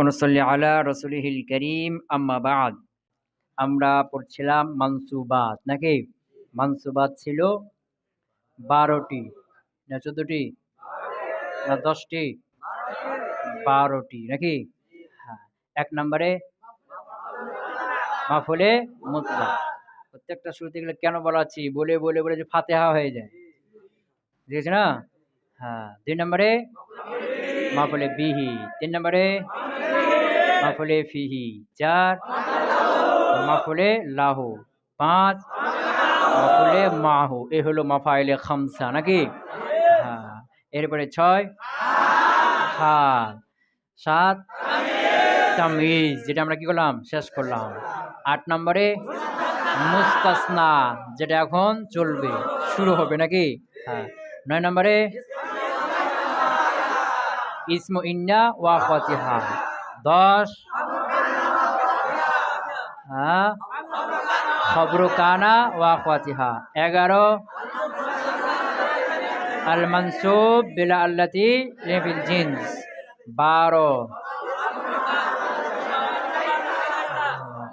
অনুসল্লি আলা করিম আম্মা বাদ। আমরা পড়ছিলাম মানসুবাত নাকি? মানসুবাত ছিল বারোটি না চোদ্দটি না দশটি? বারোটি, নাকি? হ্যাঁ এক নম্বরে মাফুলে মুতলা। প্রত্যেকটা শুরুতে গেলে কেন বলা বলে বলে বলে যে ফাতেহা হয়ে যায়। দেখেছি না? হ্যাঁ দুই নম্বরে মাফুলে বিহি। তিন নম্বরে মাফুলে ফিহি। চার, মাফুলে লাহু। পাঁচ, মাফুলে মাহু। এ হলো মাফাইলে খামসা, নাকি? এরপরে ছয়। হাত সাত। তামিজ, যেটা আমরা কি করলাম? শেষ করলাম। আট নম্বরে মুস্তাসনা, যেটা এখন চলবে। শুরু হবে নাকি? হ্যাঁ। নয় নম্বরে ইসমু ইন্না ওয়া ফাতিহা। দশ। হ্যাঁ। খবরু কানা ওয়া ফাতিহা। এগারো। আল মনসুব বিলা আল্লাতি লিফিল জিন্স বারো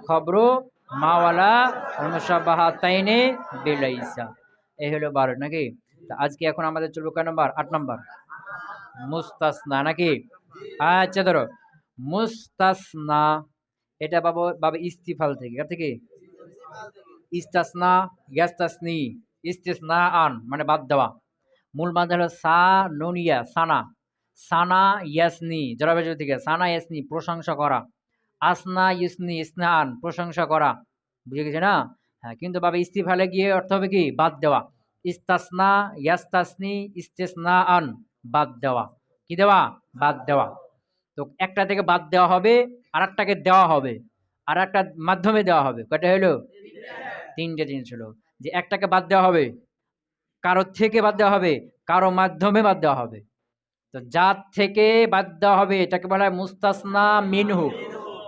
খবরু মাওয়ালা আল মুসাবাহা তাইনে বিলাইসা এই হলো বারো, নাকি? আজকে এখন আমাদের চলবে কয় নম্বর? আট নম্বর। মুস্তাসনা, নাকি? আচ্ছা ধরো। মুস্তাসনা, এটা বাবা বাবা ইস্তিফাল থেকে। কার থেকে? ইস্তাসনা গ্যাস্তাসনি ইস্তিসনা আন মানে বাদ দেওয়া। মূল বাদ হলো সা ননিয়া সানা। সানা, ইয়াসনি জরাবেজ থেকে। সানা, ইয়াসনি, প্রশংসা করা। আসনা, ইসনি, ইসনান, প্রশংসা করা। বুঝে গেছে না? হ্যাঁ কিন্তু বাবা, ইস্তিফালে গিয়ে অর্থ হবে কি? বাদ দেওয়া। ইস্তাসনা, ইয়াস্তাসনি ইস্তেসনা আন বাদ দেওয়া। কি দেওয়া? বাদ দেওয়া। তো একটা থেকে বাদ দেওয়া হবে আর একটাকে দেওয়া হবে। আর একটা মাধ্যমে দেওয়া হবে। কয়টা হলো? তিনটে জিনিস হলো যে একটাকে বাদ দেওয়া হবে কারও থেকে বাদ দেওয়া হবে, কারও মাধ্যমে বাদ দেওয়া হবে। তো যার থেকে বাদ দেওয়া হবে, এটাকে বলা হয় মুস্তাসনা মিনহু।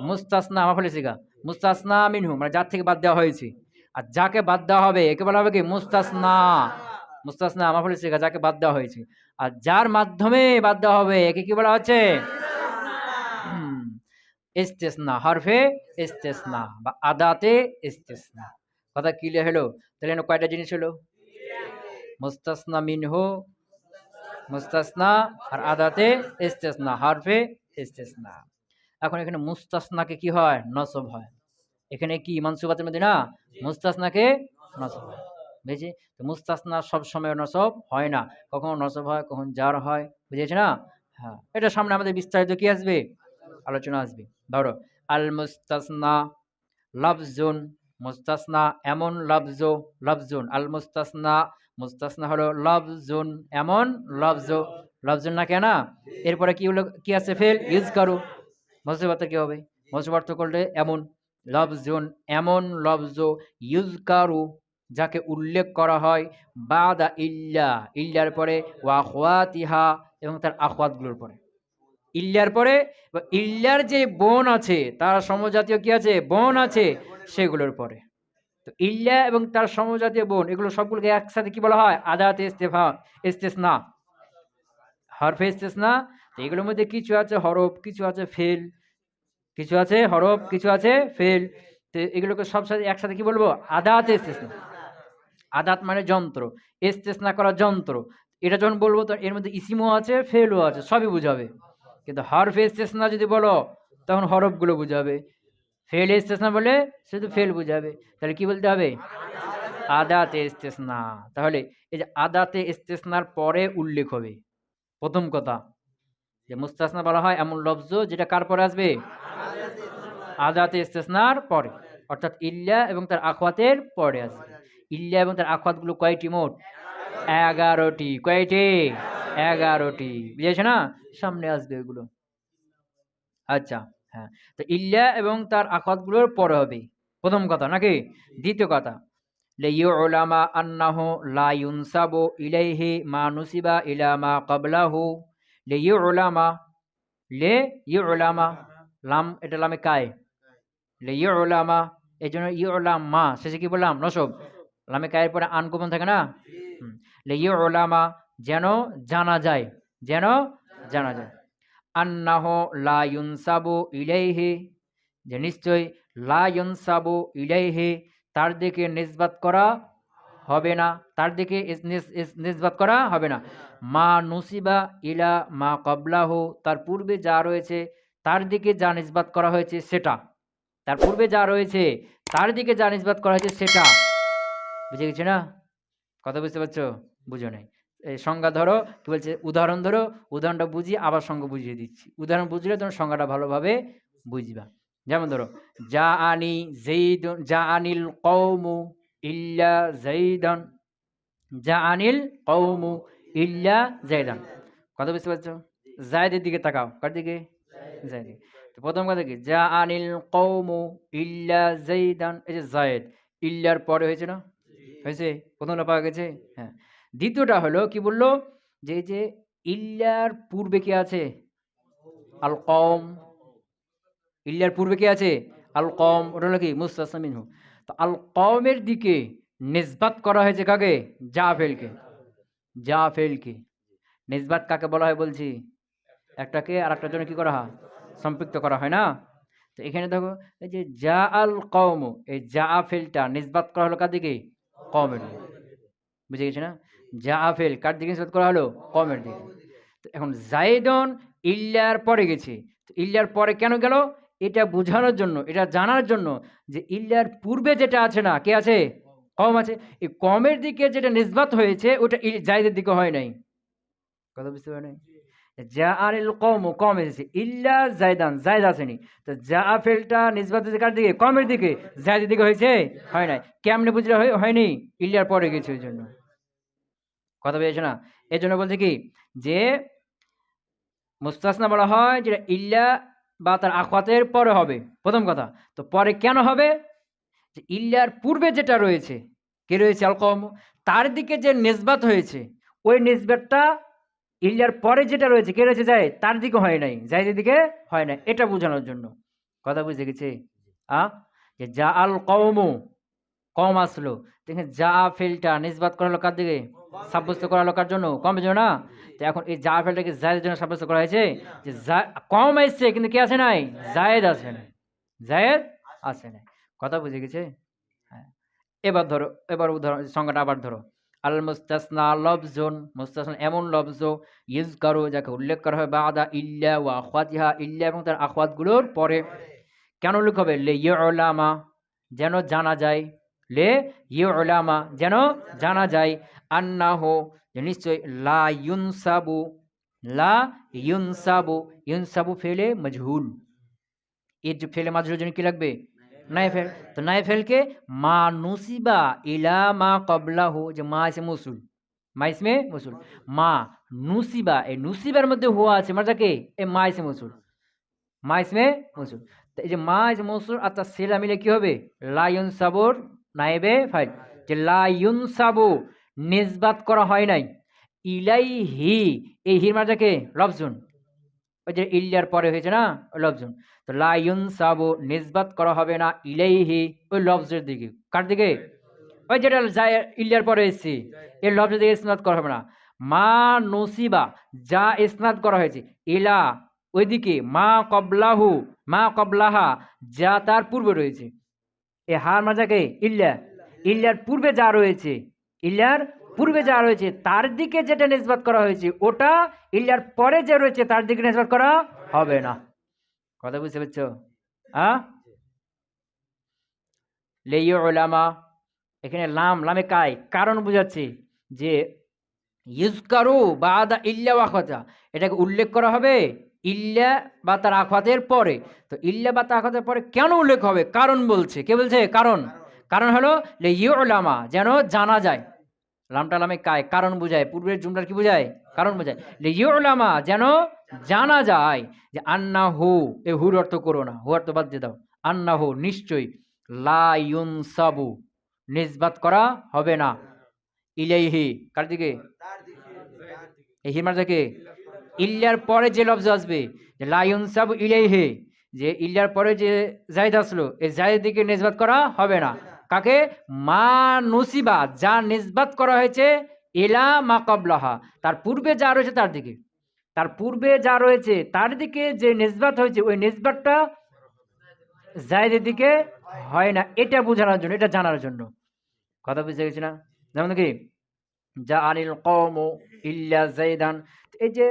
মুস্তাসনা, আমার ফলে শিখা মুস্তাসনা মিনহু মানে যার থেকে বাদ দেওয়া হয়েছে। আর যাকে বাদ দেওয়া হবে, একে বলা হবে কি? মুস্তাসনা। মুস্তাসনা, আমার ফলে শিখা যাকে বাদ দেওয়া হয়েছে। আর যার মাধ্যমে বাদ দেওয়া হবে, একে কি বলা হচ্ছে? ইস্তেসনা, হরফে ইস্তেসনা বা আদাতে ইস্তেসনা। কথা ক্লিয়ার হলো? তাহলে কয়টা জিনিস হলো? মুস্তাসনা মিনহু মুস্তাসনা আর আদাতে ইস্তেসনা হরফে ইস্তেসনা এখন এখানে মুস্তাসনাকে কি হয়? নসব হয়। এখানে কি মানসুবাতের মধ্যে না? মুস্তাসনাকে নসব হয়। বুঝেছি? তো মুস্তাসনা সব সময় নসব হয় না। কখনো নসব হয় কখন জার হয় বুঝেছি না? হ্যাঁ। এটা সামনে আমাদের বিস্তারিত কি আসবে? আলোচনা আসবে। ধরো আল মুস্তাসনা লফজুন মুস্তাসনা এমন লফজ লফজুন। আল মুস্তাসনা মুস্তাসনা হলো লভ লফজুন, এমন লফজ, লফজুন না কেনা? এরপরে কি হলো, কি আছে ফেল? ইউজ করো মসজিবার্থ কি হবে? মসজিবার্থ করলে এমন লফজুন, এমন লফজ ইউজ কারু যাকে উল্লেখ করা হয় বাদা ইল্লা। ইল্লার পরে ওয়াহওয়াতিহা এবং তার আখওয়াতগুলোর পরে। ইল্লার পরে ইল্লার যে বোন আছে, তার সমজাতীয় কি আছে? বোন আছে, সেগুলোর পরে। তো ইল্লা এবং তার সমজাতীয় বোন, এগুলো সবগুলোকে একসাথে কি বলা হয়? আদাতে, ইস্তেফা, ইস্তেসনা। হরফে ইস্তেসনা। তো এগুলোর মধ্যে কিছু আছে হরফ, কিছু আছে ফেল, কিছু আছে হরফ, কিছু আছে ফেল। তো এগুলোকে সব সাথে একসাথে কি বলব? আদাতে, ইস্তেসনা। আদাত মানে যন্ত্র, ইস্তেসনা করা যন্ত্র। এটা যখন বলব তো এর মধ্যে ইসিমও আছে, ফেলও আছে, সবই বুঝাবে। কিন্তু হরফ ইস্তেসনা যদি বলো, তখন হরফগুলো বুঝাবে। ফেল ইস্তেসনা বলে শুধু ফেল বুঝাবে। তাহলে কি বলতে হবে? আদাতে ইস্তেসনা তাহলে এই যে আদাতে ইস্তেসনার পরে উল্লেখ হবে। প্রথম কথা, যে মুস্তাসনা বলা হয় এমন লফজ যেটা কার পরে আসবে? আদাতে ইস্তেসনার পরে। অর্থাৎ ইল্লা এবং তার আখওয়াতের পরে আসবে। ইল্লা এবং তার আখওয়াতগুলো কয়টি মোট? এগারোটি। কয়টি? এগারোটি। বুঝেছ না? সামনে আসবে এগুলো। আচ্ছা। হ্যাঁ তো ইল্লা এবং তার আখওয়াতগুলোর পরে হবে প্রথম কথা নাকি? দ্বিতীয় কথা লিইউলামা আন্নাহু লা ইউনসাবু ইলাইহি মা নুসিবা ইলা মা ক্বাবলাহু। লিইউলামা লে ইউলামা লাম এটা লামে কায়। লিইউলামা এই জন্য ইউলাম শেষে কি বললাম? নসব। লামে কায়ের পরে আনকমন থাকে না? হুম। লিইউলামা যেন জানা যায় যেন জানা যায়। আন্নাহ লা ইউনসাবু ইলাইহি, যে নিশ্চয় লা ইউনসাবু ইলাইহি, তার দিকে নিসবাত করা হবে না, তার দিকে নিসবাত করা হবে না। মা নুসিবা ইলা মা কবলাহু তার পূর্বে যা রয়েছে, তার দিকে যা নিসবাত করা হয়েছে সেটা। তার পূর্বে যা রয়েছে, তার দিকে যা নিসবাত করা হয়েছে সেটা। বুঝে গেছে না? কথা বুঝতে পারছ? বুঝো নাই। সংজ্ঞা ধরো, কি বলছে? উদাহরণ ধরো, উদাহরণটা বুঝিয়ে আবার সংজ্ঞা বুঝিয়ে দিচ্ছি। উদাহরণ বুঝলে তোমার সংজ্ঞাটা ভালোভাবে বুঝবা। যেমন ধরো যা আনি জেইদ যা আনিল কৌমু ইল্লা জৈদন যা আনিল কৌমু ইল্লা জৈদান কথা বুঝতে পারছ? জায়দের দিকে তাকাও। কার দিকে? জায়দ তো প্রথম কথা কি? যা আনিল কৌমু ইল্লা জৈদান এই যে জায়দ ইল্লার পরে হয়েছে না? হয়েছে? প্রথমটা পাওয়া গেছে? হ্যাঁ। দ্বিতীয়টা হলো কি বলল? যে যে ইল্লার পূর্বে কি আছে? আল কম ইল্লার পূর্বে কি আছে? আল কম ওটা হলো কি? মুস্তাসমিনহু তো আল কমের দিকে নিসবাত করা হয়েছে কাকে? জাফেলকে। জাফেলকে। নিসবাত কাকে বলা হয় বলছি? একটাকে আর একটার জন্য কি করা হয়? সম্পৃক্ত করা হয় না? তো এখানে দেখো, এই যে জা আল কম এই জা ফেলটা নিসবাত করা হলো কার দিকে? কমের বুঝে গেছে না? জা আফেল কার দিকে নিসবাত করা হলো? কমের দিকে। তো এখন জাইদন ইল্লার পরে গেছে। ইল্লার পরে কেন গেল? এটা বোঝানোর জন্য, এটা জানার জন্য যে ইল্লার পূর্বে যেটা আছে না, কে আছে? কম আছে। এই কমের দিকে যেটা নিসবাত হয়েছে, ওটা জায়দের দিকে হয় নাই। কথা বুঝতে পারে যা আনিল কম কম এসেছে। ইল্লা জায়দান জায়দ আসেনি। তো যা ফেলটা নিসবাত কার দিকে? কমের দিকে। জায়দের দিকে হয়েছে? হয় নাই। কেমনে বুঝলে হয়নি? ইল্লার পরে গেছে ওই জন্য। কথা বুঝেছ না? এর জন্য বলছে কি? যে মুস্তাসনা বলা হয় যেটা ইল্লা বা তার আখওয়াতের পরে হবে। প্রথম কথা। তো পরে কেন হবে? যে ইল্লার পূর্বে যেটা রয়েছে, কে রয়েছে? আলকম তার দিকে যে নিসবাত হয়েছে, ওই নিসবাতটা ইল্লার পরে যেটা রয়েছে, কে রয়েছে? যায় তার দিকে হয় নাই। জায়দের দিকে হয় না এটা বোঝানোর জন্য। কথা বুঝে গেছে? আ? যে যা আল কৌমু কম আসলো। দেখেন যা ফেলটা, নিসবাত করা হলো কার দিকে? সাব্যস্ত করা হলো কার জন্য কমের জন্য না? তো এখন এই যা ফেলটাকে জায়েদের জন্য সাব্যস্ত করা হয়েছে যে কম এসছে, কিন্তু কে আছে নাই? জায়েদ আছে নাই। জায়েদ আছে নাই। কথা বুঝে গেছে? হ্যাঁ। এবার ধরো, এবার উদাহরণ, সংজ্ঞাটা আবার ধরো। আল মুস্তাসনা লফজুন, মুস্তাসনা এমন লফজ ইউজ করো যাকে উল্লেখ করা হয় বা বাদা ইল্লা ওয়া আখওয়াতিহা ইল্লা এবং তার আখওয়াতগুলোর পরে। কেন উল্লেখ হবে? লে ইউলামা যেন জানা যায়। লে ইউলামা, যেন জানা যায় আন্নাহ, যে নিশ্চয় লা ইউনসাবু লা ইউনসাবু ইউনসাবু ফেলে মজহুল। এর যে ফেলে মাজহুলের জন্য কি লাগবে? নাই ফেল তো নাই ফেলকে মা নুসিবা ইলা মা কবলাহু যে মা এসে মুসুল। মা ইসমে মুসুল। মা নুসিবা, এই নুসিবার মধ্যে হুয়া আছে মাজাকে এ মা ইসমে মুসুল। মা ইসমে মুসুল। এই যে মা ইসমে মুসুল আর তার সেলা মিলে কি হবে? লায়ন সাবর নাইবে ফাইল যে লায়ুন সাবু নিসবাত করা হয় নাই। ইলাই হি এই হির মাজাকে লফজুন ওই যে ইল্লার পরে হয়েছে না? ওই লফজুন তো লায়ুন সাবু নিসবাত করা হবে না ইলাই হি ওই লফজের দিকে। কার দিকে? ওই যেটা ইল্লার পরে এসেছি। এই লফজের দিকে ইসনাদ করা হবে না। মা নসিবা, যা ইসনাদ করা হয়েছে, ইলা, ওইদিকে, মা কবলাহু, মা কবলাহা, যা তার পূর্বে রয়েছে। এ হার মাজাকে ইল্লা ইল্লার পূর্বে যা রয়েছে, ইল্লার পূর্বে যা রয়েছে, তার দিকে যেটা নিসবাত করা হয়েছে, ওটা ইল্লার পরে যে রয়েছে, তার দিকে নিসবাত করা হবে না। কথা বুঝতে পারছ? হ্যাঁ লেইয় ওলামা এখানে লাম, লামে কাই কারণ বোঝাচ্ছে যে, ইউজকারু বা আদা ইল্লা ওয়াখতা এটাকে উল্লেখ করা হবে ইল্লা বা তার আখাতের পরে। তো ইল্লা বা তার আখাতের পরে কেন উল্লেখ হবে? কারণ বলছে। কে বলছে? কারণ। কারণ হলো লে ইউলামা যেন জানা যায়। লামটা লামে কায়, কারণ বোঝায়। পূর্বের জুমলার কি বোঝায়? কারণ বোঝায়। লে ইউলামা যেন জানা যায় যে আন্না হু এ হুর অর্থ করো না। হু অর্থ বাদ দিয়ে দাও। আন্না হু নিশ্চয়ই। লা ইউনসাবু, নিসবাত করা হবে না। ইলাইহি, কার দিকে? এই হিমার থেকে ইল্লার পরে যে লফজ আসবে, যে লায়ুন সাব ইলাইহি, যে ইল্লার পরে যে জায়দ আসলো, এই জায়দের দিকে নিসবাত করা হবে না। কাকে? মা নসিবা, যা নিসবাত করা হয়েছে এলা মা কবলাহা তার পূর্বে যা রয়েছে তার দিকে। তার পূর্বে যা রয়েছে তার দিকে যে নিসবাত হয়েছে, ওই নিসবাতটা জায়দের দিকে হয় না। এটা বোঝানোর জন্য, এটা জানার জন্য। কথা বুঝতে গেছি না? যেমন কি, যা আনিল কম ইল্লা জাইদান এই যে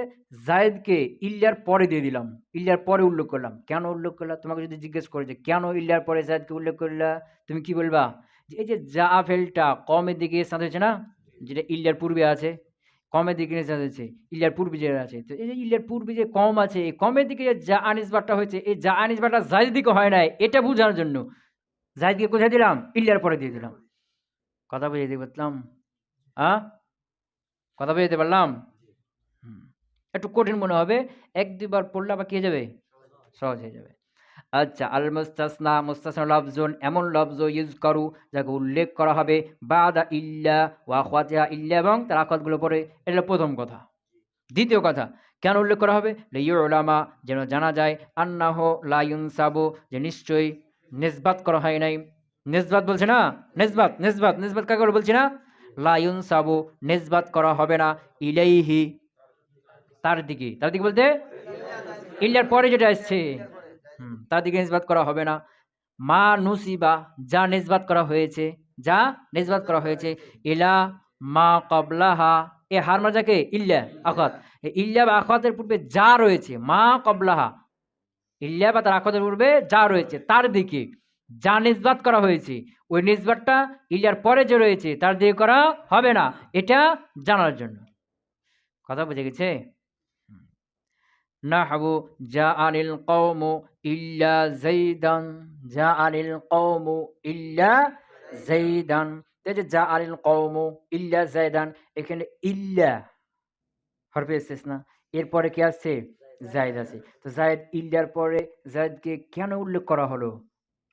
জায়দকে ইল্লার পরে দিয়ে দিলাম, ইল্লার পরে উল্লেখ করলাম। কেন উল্লেখ করলাম তোমাকে যদি জিজ্ঞেস করে যে কেন ইল্লার পরে জায়দকে উল্লেখ করলা? তুমি কি বলবা? যে এই যে জা ফেলটা কমের দিকে সাথে হয়েছে না? যেটা ইল্লার পূর্বে আছে, কমের দিকে সাথে হয়েছে, ইল্লার পূর্বে যে আছে। তো এই যে ইল্লার পূর্বে যে কম আছে, এই কমের দিকে যে যা আনিসবারটা হয়েছে, এই যা আনিসবারটা জায়দের দিকে হয় নাই, এটা বোঝানোর জন্য জায়দকে কোথায় দিলাম? ইল্লার পরে দিয়ে দিলাম। কথা বুঝে দিতে পারলাম? হ্যাঁ কথা বুঝতে পারলাম। একটু কঠিন মনে হবে। এক দুবার পড়লে আবার কি যাবে? সহজ হয়ে যাবে। আচ্ছা আল মুস্তাসনা মুস্তাসনা লফজুন, এমন লফজ ইউজ করু যাকে উল্লেখ করা হবে, বাদা ইল্লা ওয়া খাতিহা ইল্লা এবং তার আকাতগুলো পরে এটা প্রথম কথা। দ্বিতীয় কথা, কেন উল্লেখ করা হবে? ওলামা যেন জানা যায়, আন্নাহ লা ইউনসাবু, যে নিশ্চয়ই নিসবাত করা হয় নাই। নিসবাত বলছে না? নিসবাত নিসবাত নিসবাত কাকে বলে বলছি না? লা ইউনসাবু, নিসবাত করা হবে না। ইলাইহি তার দিকে তার দিকে বলতে ইল্লার পরে যেটা আসছে তার দিকে নিসবাত করা হবে না। মা নুসিবা যা নিসবাত করা হয়েছে, যা নিসবাত করা হয়েছে, ইলা মা কবলাহা, এ হার মাজাকে ইল্লা, আখাত। ইল্লা বা আখাতের পূর্বে যা রয়েছে, মা কবলাহা, ইল্লা বা তার আখাতের পূর্বে যা রয়েছে তার দিকে যা নিসবাত করা হয়েছে, ওই নিসবাতটা ইল্লার পরে যে রয়েছে তার দিকে করা হবে না। এটা জানার জন্য। কথা বুঝে গেছে? নাহবু যা আনিল কৌমু ইল্লা জাইদান যা আনিল কৌমু ইল্লা জাইদান এই যে যা আনিল কৌমু ইল্লা জাইদান এখানে ইল্লা হরফে না এরপরে কি আছে? জায়দ আছে। তো জায়দ ইল্লার পরে জায়দকে কেন উল্লেখ করা হলো?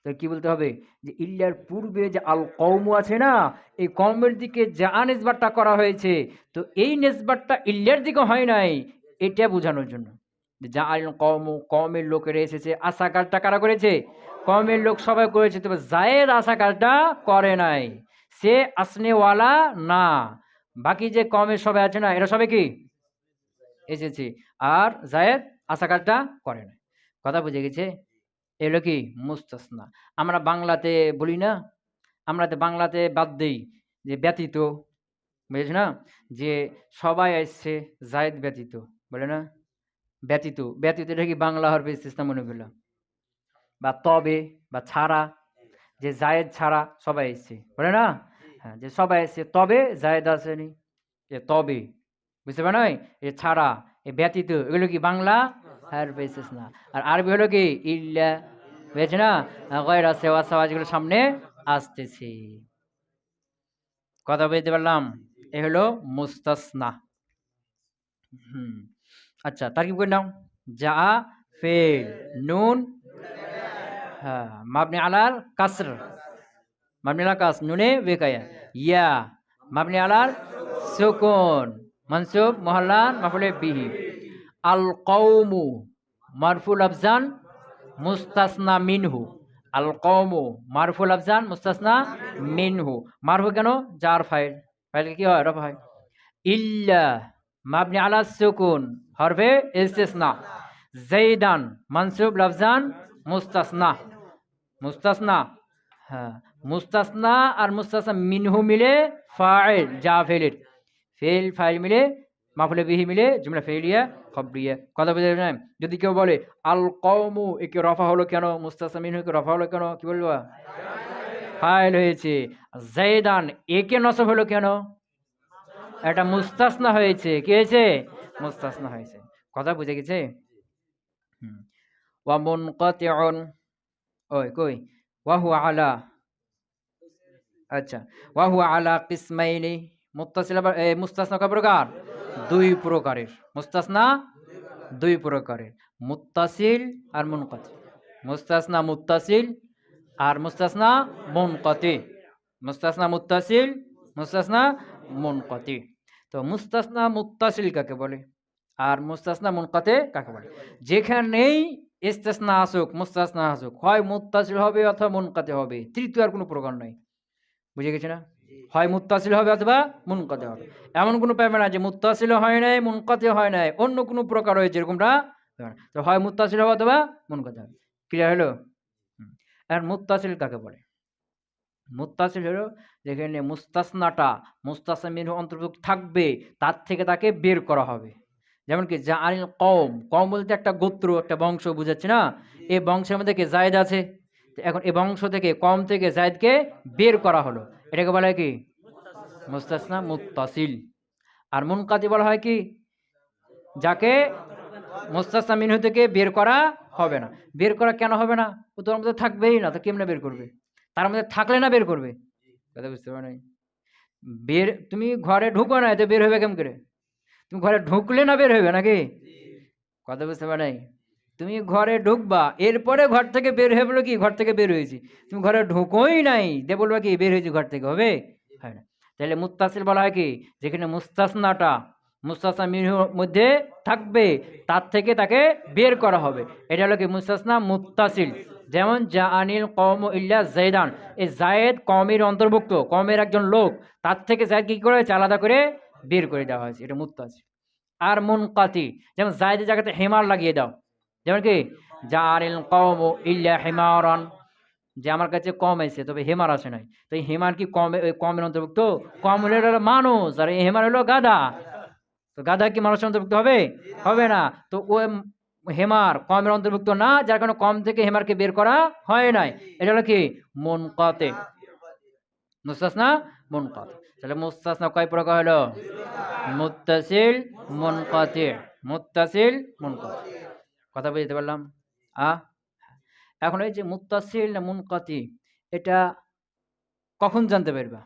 তো কি বলতে হবে? যে ইল্লার পূর্বে যে আল কৌমু আছে না, এই কৌমের দিকে যা নিসবারটা করা হয়েছে, তো এই নিসবারটা ইল্লার দিকে হয় নাই, এটা বোঝানোর জন্য। যে আল কৌমু কমের লোকেরা এসেছে আশাকারটা কারা করেছে? কমের লোক সবাই করেছে, তবে জায়েদ আশাকারটা করে নাই। সে আসনেওয়ালা না। বাকি যে কমের সবাই আছে না, এরা সবাই কি? এসেছে। আর জায়েদ আশাকারটা করে না কথা বুঝে গেছে? এগুলো কি? মুস্তাসনা। আমরা বাংলাতে বলি না? আমরা তো বাংলাতে বাদ দেই যে ব্যতীত। বুঝেছ না? যে সবাই আসছে জায়েদ ব্যতীত। বলে না? ব্যতীত ব্যতীত এটা কি বাংলা হরফে ইস্তেসনা মনে করলাম বা তবে বা ছাড়া যে জায়েদ ছাড়া সবাই এসছে বলে না? হ্যাঁ যে সবাই এসছে তবে জায়েদ আসেনি যে তবে বুঝতে পারে এ ছাড়া এ ব্যতীত এগুলো কি বাংলা হরফে ইস্তেসনা? আর আরবি হলো কি? ইল্লা বুঝেছে না? গয়রা সেওয়া সাওয়া যেগুলো সামনে আসতেছে। কথা বুঝতে পারলাম? এ হলো মুস্তাসনা। হুম। আচ্ছা তারকিব করে নাও যা ফেল নুন হ্যাঁ মাবনি আলার কাসর মাবনি আলার কাস নুনে বেকায়া ইয়া মাবনি আলার সুকুন মনসুব মহল্লান মাফুলে বিহি আল কৌমু মারফুল আফজান মুস্তাসনা মিনহু আল কৌমু মারফুল আফজান মুস্তাসনা মিনহু মারফু কেন যার ফাইল ফাইল কি হয় রফ হয় ইল্লা মাবনি আলা সুকুন হরফে ইস্তিসনা জাইদান মানসুব লফজান মুস্তাসনা মুস্তাসনা হ্যাঁ মুস্তাসনা আর মুস্তাসনা মিনহু মিলে ফাইল যা ফেলের ফেল ফাইল মিলে মাফুলে বিহি মিলে জুমলা ফেলিয়া খবরিয়া কথা বুঝে না? যদি কেউ বলে, আল কৌমু একে রফা হলো কেন? মুস্তাসনা মিনহু কে রফা হলো কেন? কি বলব? ফাইল হয়েছে। জাইদান একে নসব হলো কেন? এটা মুস্তাসনা হয়েছে। কি হয়েছে? মুস্তাসনা হয়েছে। কথা বুঝে গেছে? ওয়া মুনকাতিউন ওই কই? ওয়া হুয়া আলা আচ্ছা। ওয়া হুয়া আলা কিসমাইনি মুত্তাসিল মুস্তাসনা কয় প্রকার? দুই প্রকারের। মুস্তাসনা দুই প্রকারের। মুত্তাসিল আর মুনকাতি। মুস্তাসনা মুত্তাসিল আর মুস্তাসনা মুনকাতি। মুস্তাসনা মুত্তাসিল মুস্তাসনা মুনকাতি। তো মুস্তাসনা মুত্তাসিল কাকে বলে? আর মুস্তাসনা মুনকাতে কাকে বলে? যেখানেই ইস্তেসনা আসুক মুস্তাসনা আসুক হয় মুত্তাসিল হবে অথবা মুনকাতে হবে তৃতীয় আর কোনো প্রকার নয়। বুঝে গেছে না? হয় মুত্তাসিল হবে অথবা মুনকাতে হবে। এমন কোনো পাবে না যে মুত্তাসিল হয় নাই মুনকাতে হয় নাই অন্য কোনো প্রকার হয়েছে এরকমটা তো হয় মুত্তাসিল হবে অথবা মুনকাতে হবে। ক্লিয়ার হলো। আর মুত্তাসিল কাকে বলে? মুত্তাসিল হলো যেখানে মুস্তাসনাটা মুস্তাসমিন অন্তর্ভুক্ত থাকবে তার থেকে তাকে বের করা হবে। যেমন কি যা আনিল কম কম বলতে একটা গোত্র, একটা বংশ, বুঝাচ্ছে না? এই বংশের মধ্যে কি জায়দ আছে? এখন এই বংশ থেকে কম থেকে জায়দকে বের করা হলো। এটাকে বলা হয় কি? মুস্তাসনা, মুত্তাসিল। আর মুনকাতি বলা হয় কি? যাকে মুস্তাসনা মিনহু থেকে বের করা হবে না। বের করা কেন হবে না? ও তোর মধ্যে থাকবেই না, তো কেমনে বের করবে? তার মধ্যে থাকলে না বের করবে? কথা বুঝতে পারো বের, তুমি ঘরে ঢুকো না তো বের হবে কেমন করে? তুমি ঘরে ঢুকলে না বের হবে নাকি? কথা বুঝতে পারো তুমি ঘরে ঢুকবা এরপরে ঘর থেকে বের হয়ে বলো কি? ঘর থেকে বের হয়েছি। তুমি ঘরে ঢুকোই নাই দে বলবা কি বের হয়েছি ঘর থেকে হবে? হয় না। তাহলে মুত্তাসিল বলা হয় কি? যেখানে মুস্তাসনাটা মুস্তাসনা মিনহুর মধ্যে থাকবে তার থেকে তাকে বের করা হবে। এটা হলো কি? মুস্তাসনা মুত্তাসিল। যেমন জা আনিল কম ইল্লা জায়দান এই জায়েদ কমের অন্তর্ভুক্ত কমের একজন লোক তার থেকে জায়দ কি করে হয়েছে? আলাদা করে বের করে দেওয়া হয়েছে, এটা মুত্তাসিল আর মুনকাতি, যেমন জায়দের জায়গাতে হেমার লাগিয়ে দাও। যেমন কি জা আনিল কম ইল্লা হেমারন যে আমার কাছে কম এসে, তবে হেমার আসে নাই। তো এই হেমার কি কম কমের অন্তর্ভুক্ত? কম হলে মানুষ, আর এই হেমার হলো গাধা। তো গাধা কি মানুষের অন্তর্ভুক্ত হবে? হবে না। তো ও হেমার কমের অন্তর্ভুক্ত না, যার কারণে কম থেকে হেমারকে বের করা হয় নাই। এটা হলো কি? মন কতে না? মন কতে তাহলে মুস্তাসনা কয় প্রকার হলো? মুত্তাসিল, মুনকাতি। মুত্তাসিল, মুনকাতি। কথা বুঝতে পারলাম? আ? এখন এই যে মুত্তাসিল না মুনকাতি, এটা কখন জানতে পারবা?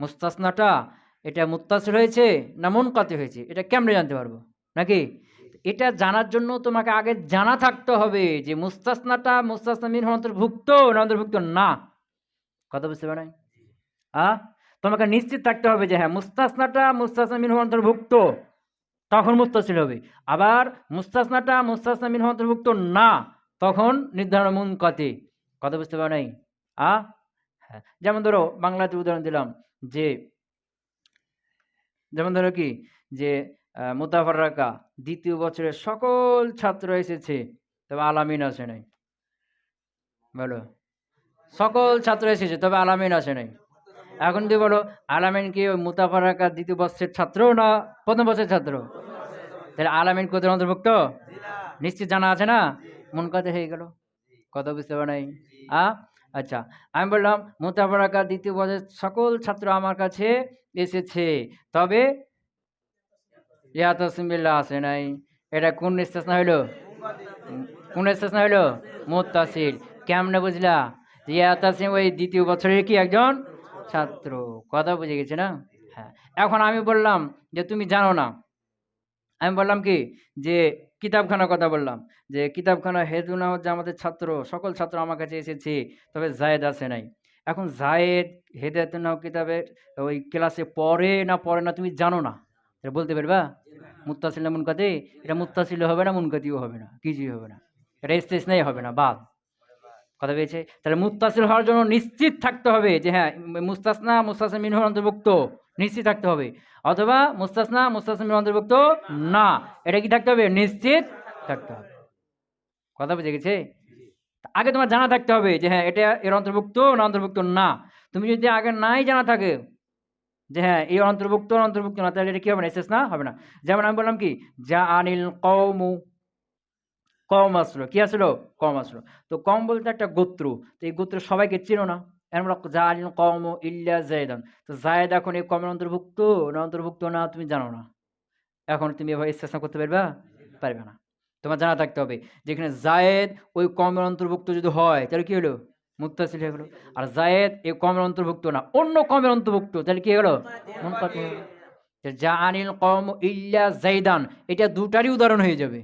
মুস্তাসনাটা, এটা মুত্তাসিল হয়েছে না মুনকাতি হয়েছে? এটা কেমনে জানতে পারব? নাকি? এটা জানার জন্য তোমাকে আগে জানা থাকতে হবে যে মুস্তাসনাটা মুস্তাসনা মিন অন্তর্ভুক্ত না অন্তর্ভুক্ত না। কথা বুঝতে পারাই আ? তোমাকে নিশ্চিত থাকতে হবে যে হ্যাঁ মুস্তাসনাটা মুস্তাসনা মিন অন্তর্ভুক্ত। তখন মুস্তাসিল হবে। আবার মুস্তাসনাটা মুস্তাসনা মিন অন্তর্ভুক্ত না, তখন নির্ধারণ মুনকাতি কথা বুঝতে পারো নাই? আ? হ্যাঁ। যেমন ধরো, বাংলাতে উদাহরণ দিলাম যে, যেমন ধরো কি? যে মুতাফার রাকা, দ্বিতীয় বছরের সকল ছাত্র এসেছে, তবে আলামিন আসে নাই। বলো। সকল ছাত্র এসেছে, তবে আলামিন আসে নাই। এখন যদি বলো আলামিন কি ওই মুতাফার রাকা দ্বিতীয় বর্ষের ছাত্র না প্রথম বর্ষের ছাত্র? তাহলে আলামিন কোদের অন্তর্ভুক্ত? নিশ্চিত জানা আছে না? মন কথা হয়ে গেল। কথা বুঝতে পারো নাই? আ? আচ্ছা আমি বললাম মোতাবরাকা দ্বিতীয় বছরের সকল ছাত্র আমার কাছে এসেছে। তবে ইয়া তসমিল্লা আসে নাই। এটা কোন স্টেশন হইল? কোন স্টেশন হইল? মোত্তাসিল কেমনে বুঝলা? ইয়া তাসিম ওই দ্বিতীয় বছরের কি একজন ছাত্র। কথা বুঝে গেছে না? হ্যাঁ। এখন আমি বললাম যে, তুমি জানো না। আমি বললাম কি? যে, কিতাবখানার কথা বললাম। যে, কিতাবখানা হেদুনা হচ্ছে আমাদের ছাত্র। সকল ছাত্র আমার কাছে এসেছে, তবে জায়েদ আসে নাই। এখন জায়েদ হেদায়তুনাও কিতাবের ওই ক্লাসে পড়ে না পড়ে না তুমি জানো না? এটা বলতে পারবা? মুত্তাসিল না মুনকাতে? এটা মুত্তাসিল হবে না, মুনকাতিও হবে না, কিছুই হবে না। এটা স্টেশনাই হবে না, বাদ। কথা পেয়েছে? তাহলে মুস্তাসিল হওয়ার জন্য নিশ্চিত থাকতে হবে যে হ্যাঁ মুস্তাসনা মুস্তাসনা মিনহুর অন্তর্ভুক্ত, নিশ্চিত থাকতে হবে। অথবা মুস্তাসনা মিনহুর অন্তর্ভুক্ত না, এটা কি থাকতে হবে? নিশ্চিত থাকতে হবে। কথা বুঝে গেছে? আগে তোমার জানা থাকতে হবে যে হ্যাঁ এটা এর অন্তর্ভুক্ত না অন্তর্ভুক্ত না। তুমি যদি আগে নাই জানা থাকে যে হ্যাঁ এই অন্তর্ভুক্ত অন্তর্ভুক্ত না, তাহলে এটা কি হবে না? এসেস না? হবে না। যেমন আমি বললাম কি যা আনিল কৌমু কম আসলো। কি আসলো? কম আসলো। তো কম বলতে একটা গোত্র। তো এই গোত্র সবাইকে চিনো না। কম ইল্লা জায়দান। তো জায়দ এখন এই কমের অন্তর্ভুক্ত না অন্তর্ভুক্ত না তুমি জানো না। এখন তুমি এভাবে করতে পারবা? পারবে না। তোমার জানা থাকতে হবে। যেখানে জায়েদ ওই কমের অন্তর্ভুক্ত যদি হয়, তাহলে কি হলো? হয়ে গেলো। আর জায়েদ এই কমের অন্তর্ভুক্ত না। অন্য কমের অন্তর্ভুক্ত, তাহলে কি হলো? যা আনিল কম ইল্লা জাইদান এটা দুটারই উদাহরণ হয়ে যাবে।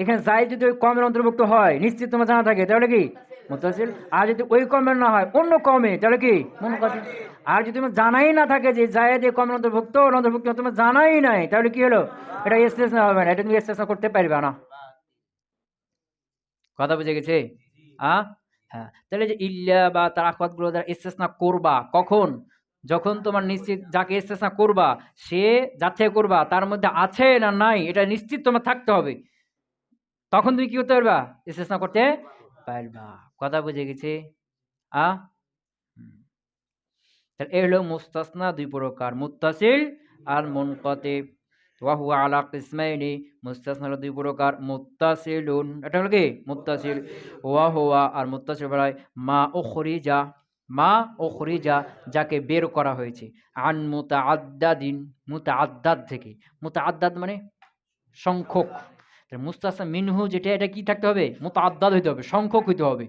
এখানে যদি ওই কমের অন্তর্ভুক্ত হয়, নিশ্চিত তোমার জানা থাকে, তাহলে কি? মুতাসিল। আর যদি ওই কমের না হয়, অন্য কমে তাহলে কি? আর যদি তোমার জানাই না থাকে যে এই কমের অন্তর্ভুক্ত অন্তর্ভুক্ত তোমার জানাই নাই, তাহলে কি হলো? এটা এক্সপ্রেশন হবে না, এটা তুমি এক্সপ্রেশন করতে পারবে না। কথা বুঝে গেছে? আ? হ্যাঁ। তাহলে যে ইল্লা বা তার আখবাদগুলো দ্বারা ইস্তেসনা করবা, কখন? যখন তোমার নিশ্চিত যাকে ইস্তেসনা করবা, সে যাচ্ছে করবা, তার মধ্যে আছে না নাই, এটা নিশ্চিত তোমার থাকতে হবে। তখন তুমি কি করতে পারবা? ইস্তেসনা করতে পারবা। কথা বুঝে গেছে? আ। তাহলে এই হলো মুস্তাসনা দুই প্রকার, মুত্তাসিল আর মুনকাতিব। ওয়াহু আলা কিসমাইনি, মুস্তাসনা হলো দুই প্রকার, মুত্তাসিলুন। এটা হলো কি? মুত্তাসিল। ওয়া হুয়া আর মুত্তাসিল বলা মা উখরিজা। মা উখরিজা যাকে বের করা হয়েছে। আন মুতাআদ্দাদিন, মুতাআদ্দাদ থেকে। মুতাআদ্দাদ মানে সংখ্যক। তাহলে মুস্তাসনা মিনহু যেটা, এটা কি থাকতে হবে? মুতাআদ্দাদ হইতে হবে, সংখ্যক হইতে হবে।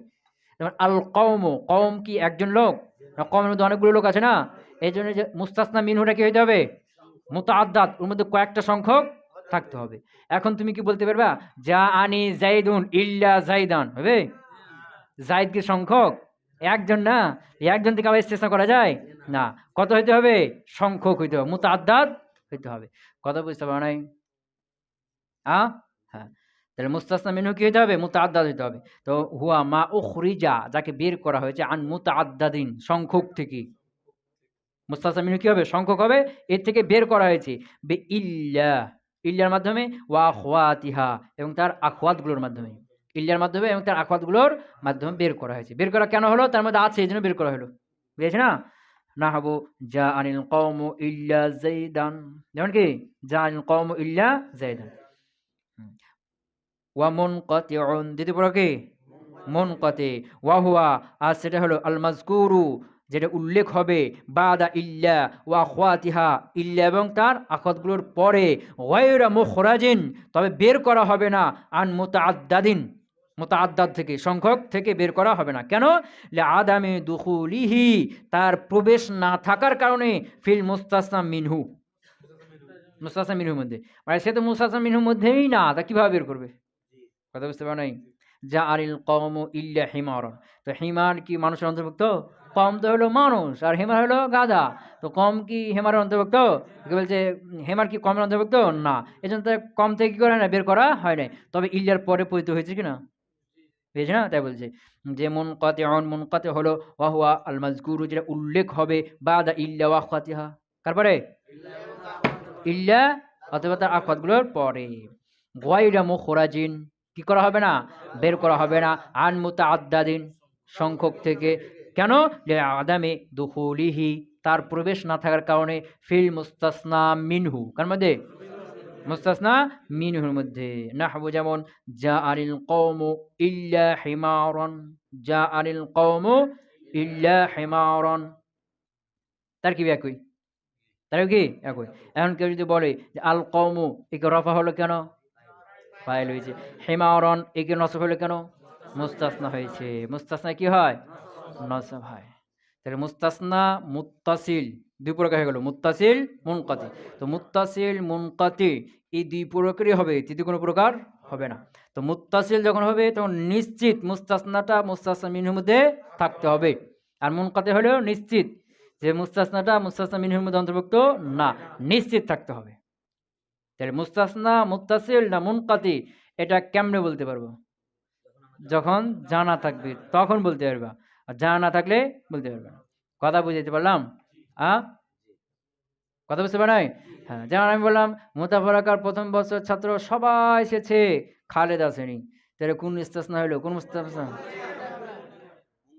যেমন আল কওম কওম কি একজন লোক? না, কওমের মধ্যে অনেকগুলো লোক আছে না? এই জন্য যে মুস্তাসনা মিনহুটা কি হইতে হবে? মুতাআদ্দাদ, ওর মধ্যে কয়েকটা সংখ্যক থাকতে হবে। এখন তুমি কি বলতে পারবা? যা আনি জাইদুন ইল্লা জাইদান হবে? জাইদ কি সংখ্যক? একজন না? একজন থেকে আবার স্টেশন করা যায়? না। কত হইতে হবে? সংখ্যক হইতে হবে। মুতাআদ্দাদ হইতে হবে। কথা বুঝতে পারো নাই? আ? হ্যাঁ। তাহলে মুস্তাসনা মিনহু কি হইতে হবে? মুতাআদ্দাদ হইতে হবে। তো হুয়া মা উখরিজা, যাকে বের করা হয়েছে, আন মুতাআদ্দাদিন, সংখ্যক থেকে। মুস্তাসনা মিনহু কি হবে? সংখ্যক হবে। এর থেকে বের করা হয়েছে। বে ইল্লা। ইল্লার মাধ্যমে ওয়া খোয়াতিহা এবং তার আখওয়াতগুলোর মাধ্যমে। ইল্লার মাধ্যমে এবং তার আখওয়াতগুলোর মাধ্যমে বের করা হয়েছে। বের করা কেন হলো? তার মধ্যে আছে এই জন্য বের করা হলো। বুঝেছে না? না হব যা আনিল কওম ইল্লা জাইদান যেমন কি? যা আনিল কওম ইল্লা জাইদান। ওয়া মুনকাতিউন। দ্বিতীয় পড়া কি? মুনকাতি। ওয়া হুয়া। আর সেটা হলো আল মাজকুরু যেটা উল্লেখ হবে, বাদা ইল্লা ওয়া খোয়াতিহা ইল্লা এবং তার আখতগুলোর পরে, গয়রা মুখরাজিন। তবে বের করা হবে না, আন মুতাআদ্দাদিন। মুতাআদ্দাদ থেকে, সংখ্যক থেকে বের করা হবে না। কেন? আদামে দুখুলিহি, তার প্রবেশ না থাকার কারণে ফিল মুস্তাসনা মিনহু। মুস্তাসনা মিনহুর মধ্যে। মানে সে তো মুস্তাসনা মিনহুর মধ্যেই না, তা কীভাবে বের করবে? কথা বুঝতে পারো নাই? যা আরিল কম ইল্লা হিমার তো হিমার কি মানুষের অন্তর্ভুক্ত? কম তো হলো মানুষ, আর হেমার হলো গাধা। তো কম কি হেমারের অন্তর্ভুক্ত? বলছে, হেমার কি কমের অন্তর্ভুক্ত? না। এই জন্য তার কম থেকে কি করে না বের করা হয় নাই। তবে ইল্লার পরে পরিত হয়েছে কি না? হয়েছে না? তাই বলছে। যে মন কাতে অন মন কাতে হলো ওয়াহুয়া আল মাজগুরু যেটা উল্লেখ হবে, বাদা ইল্লা ওয়া খাতিহা তারপরে ইল্লা অথবা তার আখাতগুলোর পরে। গয়রা মুখরাজিন, কি করা হবে না? বের করা হবে না। আন মুতা আদ্দাদিন সংখ্যক থেকে। কেন? আদামে দুহুলিহি তার প্রবেশ না থাকার কারণে। ফিল মুস্তাসনা মিনহু, কার মধ্যে? মুস্তাসনা মিনহুর মধ্যে। নাহবু যেমন যা আনিল কৌম ইল্লা হিমারন। যা আনিল কৌম ইল্লা হিমারন। তার কি একই? তার কি একই? এখন কেউ যদি বলে যে, আল কৌমু একে রফা হলো কেন? ফাইল হয়েছে। হেমারন একে নসব হলো কেন? মুস্তাসনা হয়েছে। মুস্তাসনা কি হয়? নসব হয়। তাহলে মুস্তাসনা, মুত্তাসিল দুই প্রকার হয়ে গেল, মুত্তাসিল, মুনকাতি। তো মুত্তাসিল, মুনকাতি এই দুই প্রকারই হবে, তৃতীয় কোনো প্রকার হবে না। তো মুত্তাসিল যখন হবে, তখন নিশ্চিত মুস্তাসনাটা মুস্তাসনা মিনহুর মধ্যে থাকতে হবে। আর মুনকাতি হলেও নিশ্চিত যে মুস্তাসনাটা মুস্তাসনা মিনহুর মধ্যে অন্তর্ভুক্ত না, নিশ্চিত থাকতে হবে। তাহলে মুস্তাসনা, মুত্তাসিল না মুনকাতি, এটা কেমনে বলতে পারব? যখন জানা থাকবে, তখন বলতে পারবা। আর জানা না থাকলে বলতে পারবে না। কথা বুঝাইতে পারলাম? আ? কথা বুঝতে পারাই হ্যাঁ যেমন আমি বললাম মোতাফরাকার প্রথম বছর ছাত্র সবাই এসেছে খালেদ আসেনি তাহলে কোন ইস্তাসনা হইল? কোন মুস্তাসনা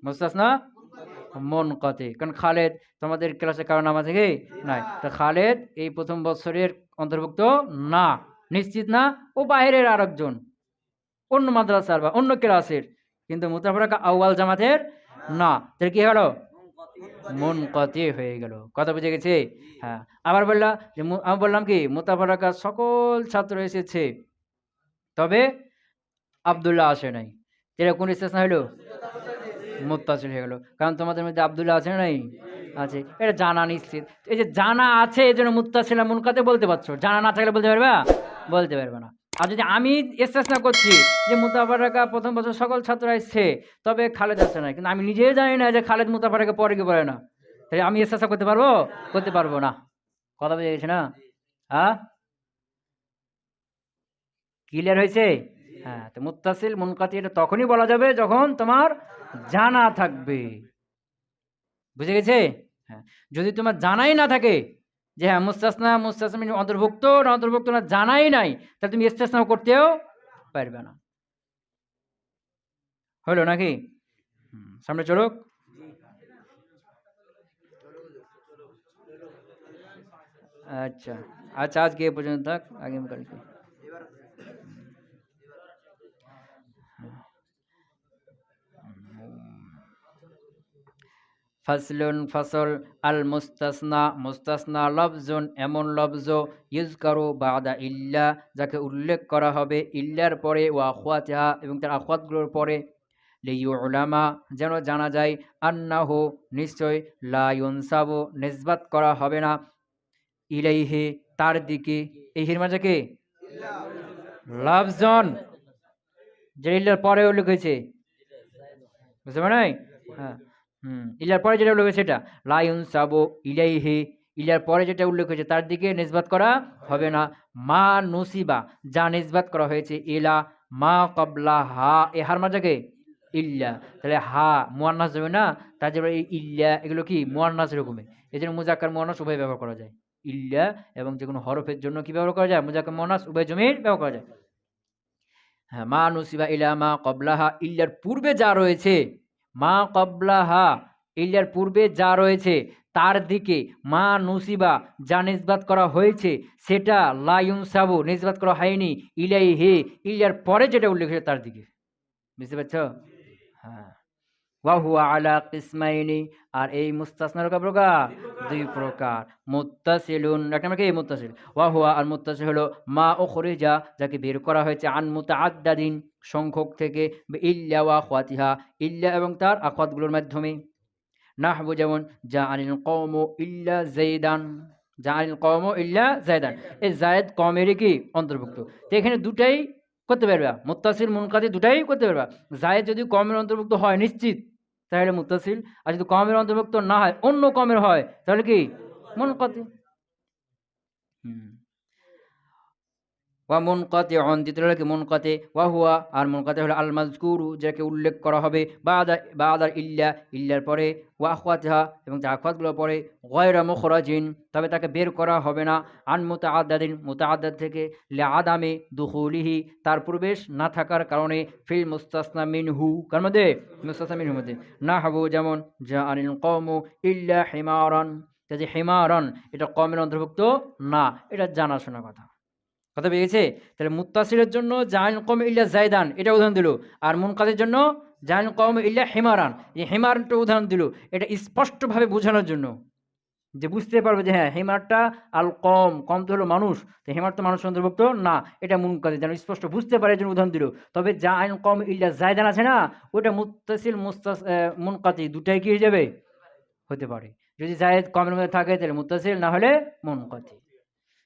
মুস্তাসনা মন কতে। কারণ খালেদ তোমাদের ক্লাসে কারও নাম আছে কি? নাই। তো খালেদ এই প্রথম বছরের অন্তর্ভুক্ত না। নিশ্চিত না? ও বাইরের আরেকজন। অন্য মাদ্রাসার বা অন্য ক্লাসের। কিন্তু মুতাফরাকা আউয়াল জামাতের না তাহলে কি হলো? মন কতে হয়ে গেল। কথা বুঝে গেছে? হ্যাঁ। আবার বললাম যে আমি বললাম কি মুতাফরাকা সকল ছাত্র এসেছে। তবে আবদুল্লাহ আসে নাই। এটা কোন স্টেশন হলো মুত্তাসিল হয়ে গেল। কারণ তোমাদের মধ্যে আবদুল্লাহ আছে নাই? আছে। এটা জানা নিশ্চিত। এই যে জানা আছে এই জন্য মুত্তাসিলা মুনকাতে বলতে পারছ? জানা না থাকলে বলতে পারবা? বলতে পারবে না। আর যদি আমি ইস্তেসনা করছি যে মুতাবারাকা প্রথম বছর সকল ছাত্র এসছে, তবে খালেদ আসছে না। কিন্তু আমি নিজেই জানি না যে খালেদ মুতাবারাকা পরে কি পড়ে না। তাই আমি ইস্তেসনা করতে পারব? করতে পারব না। কথা বুঝে গেছে না? হ্যাঁ? ক্লিয়ার হয়েছে? হ্যাঁ তো মুত্তাসিল, মুনকাতি, এটা তখনই বলা যাবে যখন তোমার জানা থাকবে। বুঝে গেছে? হ্যাঁ যদি তোমার জানাই না থাকে যে হ্যাঁ মুস্তাসনা মুস্তাসনা অন্তর্ভুক্ত, না অন্তর্ভুক্ত না জানাই নাই, তাহলে তুমি ইস্তেসনা করতেও পারবে না। হলো নাকি? সামনে চলুক। আচ্ছা আচ্ছা আজকে এ পর্যন্ত থাক, আগামীকালকে। ফাসলুন ফসল আল মুস্তাসনা মুস্তাসনা লফজুন, এমন লফজ ইউজ করো বাদা ইল্লা, যাকে উল্লেখ করা হবে ইল্লার পরে ও আখওয়াতিহা, এবং তার আখওয়াতগুলোর পরে। লিউ উলামা যেন জানা যায় আন্নাহু নিশ্চয় লা ইউনসাবু, নিসবাত করা হবে না। ইলাইহি, তার দিকে, এই হিরমাজা কে? লফজন, যে ইল্লার পরে উল্লেখ হয়েছে। বুঝতে নাই হ্যাঁ। হুম ইলার পরে যেটা উল্লেখ সেটা, লায়ুন, সাবো ইলাইহি ইলার পরে যেটা উল্লেখ হয়েছে তার দিকে নিসবাত করা হবে না। মা নসিবা, যা নিসবাত করা হয়েছে ইলা মা কবলা, হা, এ হার মাজাকে ইল্লা। তাহলে হা মুয়ান্নাস হবে না, তার এই ইল্লা, এগুলো কি? মুয়ান্নাস রকমের এই জন্য মুজাক্কার মুয়ান্নাস উভয় ব্যবহার করা যায়। ইল্লা এবং যে কোনো হরফের জন্য কি ব্যবহার করা যায়? মুজাক্কার মুয়ান্নাস উভয় জমির ব্যবহার করা যায়। হ্যাঁ মা নসিবা, ইলা, মা কবলাহা ইল্লার পূর্বে যা রয়েছে মা কবলা হা ইল্লার পূর্বে যা রয়েছে তার দিকে মা নুসিবা, যা নিসবাত করা হয়েছে সেটা লায়ুন সাবু নিসবাত করা হয়নি ইলাই হে ইলিয়ার পরে যেটা উল্লেখ হয়েছে তার দিকে। বুঝতে পারছ? হ্যাঁ। ওয়াহুয়া আলা কিসমাইনি আর এই মুস্তাসনার কয় প্রকার? দুই প্রকার। মুত্তাসিলুন এক নম্বর কি? মুত্তাসিল। ওয়াহুয়া আর মুত্তাসিল হলো মা ও খরিজা যাকে বের করা হয়েছে আন মুতাআদ্দাদিন সংখ্যক থেকে ইল্লা ওয়া খাতিহা ইল্লা এবং তার আখাতগুলোর মাধ্যমে। নাহবু যেমন যা আনিল কওম ইল্লা জাইদান যা আনিল কওম ইল্লা জাইদান এই জায়েদ কমেরই কি? অন্তর্ভুক্ত। তো এখানে দুটাই করতে পারবা। মোত্তাসিল মুনকাদি দুটাই করতে পারবা। জায়েদ যদি কমের অন্তর্ভুক্ত হয়, নিশ্চিত। তাহলে মুত্তাসিল। আর যদি কমের অন্তর্ভুক্ত না হয়, অন্য কমের হয়, তাহলে কি? মুনকাদি হুম। ওয়া মুনকাতি অন দ্বিতীয় হলো কি মুনকাতে, ওয়া হুয়া, আর মুনকাতে হলো আল মাজকুরু যাকে উল্লেখ করা হবে, বাদা বাদার ইল্লা, ইল্লার পরে, ওয়া আখওয়াতিহা, এবং যা আখওয়াতগুলো পরে, গয়রা মুখরাজিন, তবে তাকে বের করা হবে না, আন মুতাআদ্দাদিন, মুতাআদ্দাদ থেকে লে আদামে দুখুলিহি, তার প্রবেশ না থাকার কারণে, ফিল মুস্তাসনা মিনহু, কার মধ্যে? মুস্তাসনা মিনহু মধ্যে না হাবু যেমন যা আনিল কওমু ইল্লা হিমারান, যে হিমারান, এটা কমের অন্তর্ভুক্ত না, এটা জানাশোনা কথা। কথা পেয়েছে তাহলে মুত্তাসিলের জন্য জাইন কম ইল্লা জায়দান এটা উদাহরণ দিল। আর মুনকাদের জন্য জাইন কম ইল্লা হেমারান, এই হেমারটা উদাহরণ দিল, এটা স্পষ্টভাবে বোঝানোর জন্য। যে বুঝতে পারবে যে হ্যাঁ হেমারটা আল কম কম তো হলো মানুষ, তো হেমার তো মানুষ অন্তর্ভুক্ত না, এটা মুনকাদের যেন স্পষ্ট বুঝতে পারে জন্য উদাহরণ দিল। তবে জাইন কম ইল্লা জায়দান আছে না ওটা মুত্তাসিল, মুস্তাস মুনকাতি দুটাই কি হয়ে যাবে? হতে পারে। যদি জায়েদ কমের মধ্যে থাকে তাহলে মুত্তাসিল, না হলে মুনকাতি।